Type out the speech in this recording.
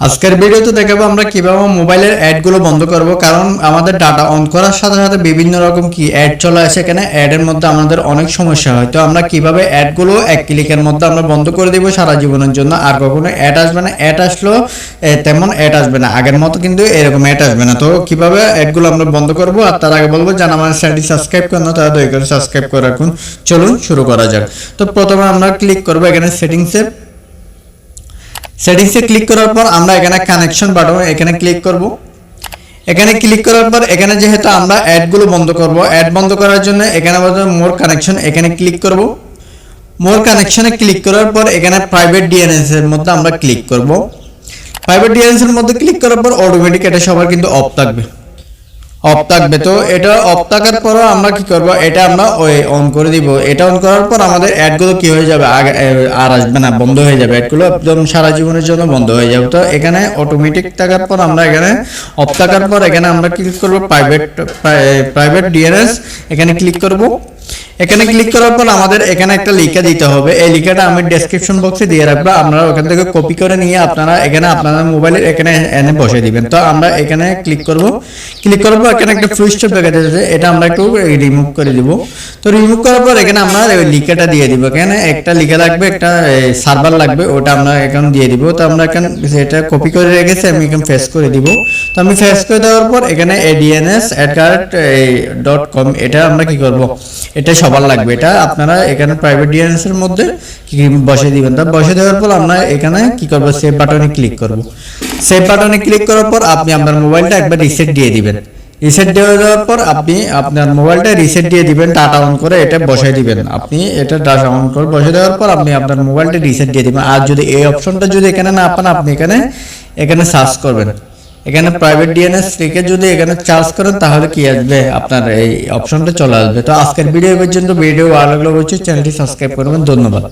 আজকের ভিডিওতে দেখাবো আমরা কীভাবে মোবাইলের অ্যাডগুলো বন্ধ করব, কারণ আমাদের ডাটা অন করার সাথে সাথে বিভিন্ন রকম কি অ্যাড চলে আসে এখানে অ্যাডের মধ্যে আমাদের অনেক সমস্যা হয়। তো আমরা কীভাবে অ্যাডগুলো এক ক্লিকের মধ্যে আমরা বন্ধ করে দিব সারা জীবনের জন্য, আর কখনো অ্যাড আসবে না, অ্যাড আসলো তেমন অ্যাড আসবে না। আগের মতো কিন্তু এরকম অ্যাড আসবে না। তো কীভাবে অ্যাডগুলো আমরা বন্ধ করব, আর তার আগে বলব, যারা আমার চ্যানেলটি সাবস্ক্রাইব করেন না, তারা দয়া করে সাবস্ক্রাইব করে রাখুন। চলুন শুরু করা যাক। তো প্রথমে আমরা ক্লিক করব এখানে সেটিংসে সেটিংসে ক্লিক করার পর আমরা এখানে কানেকশন বাটন এখানে ক্লিক করব। এখানে ক্লিক করার পর এখানে যেহেতু আমরা অ্যাডগুলো বন্ধ করব অ্যাড বন্ধ করার জন্য এখানে মোর কানেকশন এখানে ক্লিক করব। মোর কানেকশনে ক্লিক করার পর এখানে প্রাইভেট ডিএনএস এর মধ্যে আমরা ক্লিক করব। প্রাইভেট ডিএনএস এর মধ্যে ক্লিক করার পর অটোমেটিক এটা সবার কিন্তু অফ থাকবে। অফ থাকবে তো এটা পর আমরা কি করব? এটা আমরা ওই অন করে দিব। এটা অন করার পর আমাদের অ্যাডগুলো কি হয়ে যাবে? আর আসবে না, বন্ধ হয়ে যাবে। অ্যাডগুলো একদম সারা জীবনের জন্য বন্ধ হয়ে যাবে। তো এখানে অটোমেটিক থাকার পর আমরা এখানে অফ পর এখানে আমরা ক্লিক করব প্রাইভেট প্রাইভেট ডিএনএস এখানে ক্লিক করব। এখানে ক্লিক করার পর আমাদের এখানে একটা লিখা দিতে হবে। এই লিখাটা আমি ডেসক্রিপশন বক্সে দিয়ে রাখব। আপনারা ওখান থেকে কপি করে নিয়ে আপনারা এখানে আপনাদের মোবাইলের এখানে এনে বসে দিবেন। তো আমরা এখানে ক্লিক করব। ক্লিক করার পর এখানে একটা ফুল স্টপ দেখা যাচ্ছে এটা আমরা একটু রিমুভ করে দিব। তো রিমুভ করার পর এখানে আমরা লিখাটা দিয়ে দিব। এখানে একটা লিখা লাগবে একটা সার্ভার লাগবে। ওটা আমরা এখন দিয়ে দিব। তো আমরা এখানে এটা কপি করে রেখেছি, আমি এখানে ফেস করে দিব। তো আমি ফেস করে দেওয়ার পর এখানে এডিএনএস অ্যাট ডট কম এটা আমরা কি করব? এটা সবার লাগবে। এটা আপনারা এখানে প্রাইভেট ডিএনএস এর মধ্যে কি বসে দিবেন? তো বসে দেওয়ার পর আমরা এখানে কি করব? সেভ বাটনে ক্লিক করব। সেভ বাটনে ক্লিক করার পর আপনি আপনার মোবাইলটা একবার রিসেট দিয়ে দিবেন। রিসেট দিয়ে দেওয়ার পর আপনি আপনার মোবাইলটা রিসেট দিয়ে দিবেন ডাটা অন করে এটা বসাই দিবেন। আপনি এটা ডাটা অন করে বসে দেওয়ার পর আপনি আপনার মোবাইলটা রিসেট দিয়ে দিবেন। আর যদি এই অপশনটা যদি এখানে না পান, আপনি এখানে এখানে সার্চ করবেন। এখানে প্রাইভেট ডিএনএস লিখে যদি এখানে চার্জ করেন তাহলে কি আসবে? আপনার এই অপশনটা চলে আসবে। তো আজকের ভিডিও পর্যন্ত। ভিডিও ভালো লাগলে অবশ্যই চ্যানেলটি সাবস্ক্রাইব করবেন। ধন্যবাদ।